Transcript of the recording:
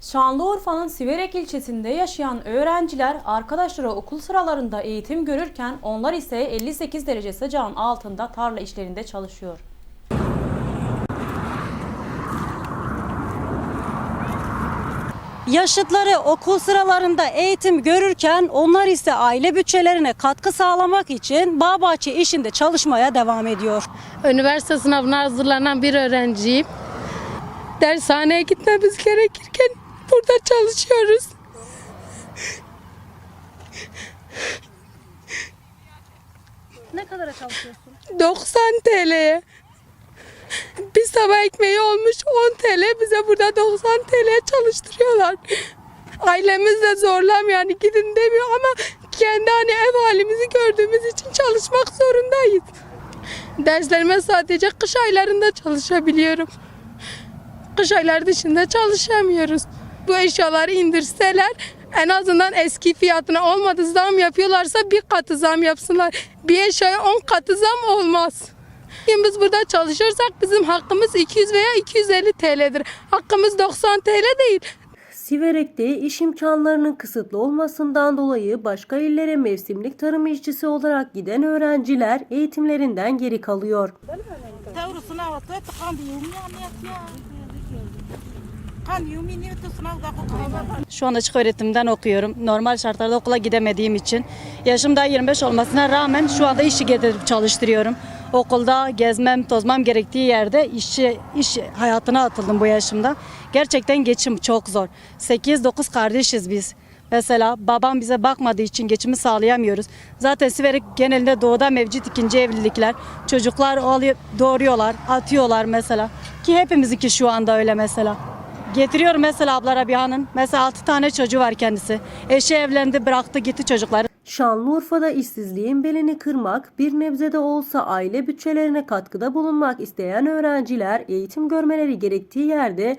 Şanlıurfa'nın Siverek ilçesinde yaşayan öğrenciler arkadaşları okul sıralarında eğitim görürken onlar ise 58 derece sıcağın altında tarla işlerinde çalışıyor. Yaşıtları okul sıralarında eğitim görürken onlar ise aile bütçelerine katkı sağlamak için bağ bahçe işinde çalışmaya devam ediyor. Üniversite sınavına hazırlanan bir öğrenciyim. Dershaneye gitmemiz gerekirken burada çalışıyoruz. Ne kadara çalışıyorsun? 90 TL'ye. Bir sabah ekmeği olmuş 10 TL bize burada 90 TL çalıştırıyorlar. Ailemiz de zorlam yani gidin demiyor ama kendi hani ev halimizi gördüğümüz için çalışmak zorundayız. Derslerime sadece kış aylarında çalışabiliyorum. Kış ayları dışında çalışamıyoruz. Bu eşyaları indirseler en azından eski fiyatına olmadı zam yapıyorlarsa bir katı zam yapsınlar. Bir eşyaya 10 katı zam olmaz. Şimdi biz burada çalışırsak bizim hakkımız 200 veya 250 TL'dir. Hakkımız 90 TL değil. Siverek'te iş imkanlarının kısıtlı olmasından dolayı başka illere mevsimlik tarım işçisi olarak giden öğrenciler eğitimlerinden geri kalıyor. Şu an açık öğretimden okuyorum. Normal şartlarda okula gidemediğim için. Yaşım daha 25 olmasına rağmen şu anda işi getirip çalıştırıyorum. Okulda gezmem, tozmam gerektiği yerde işçi, iş hayatına atıldım bu yaşımda. Gerçekten geçim çok zor. 8-9 kardeşiz biz. Mesela babam bize bakmadığı için geçimi sağlayamıyoruz. Zaten Siverek genelinde doğuda mevcut ikinci evlilikler. Çocuklar doğuruyorlar, atıyorlar mesela. Ki hepimizinki şu anda öyle mesela. Getiriyor mesela abla Rabiha'nın. Mesela 6 tane çocuğu var kendisi. Eşi evlendi bıraktı gitti çocukları. Şanlıurfa'da işsizliğin belini kırmak, bir nebze de olsa aile bütçelerine katkıda bulunmak isteyen öğrenciler eğitim görmeleri gerektiği yerde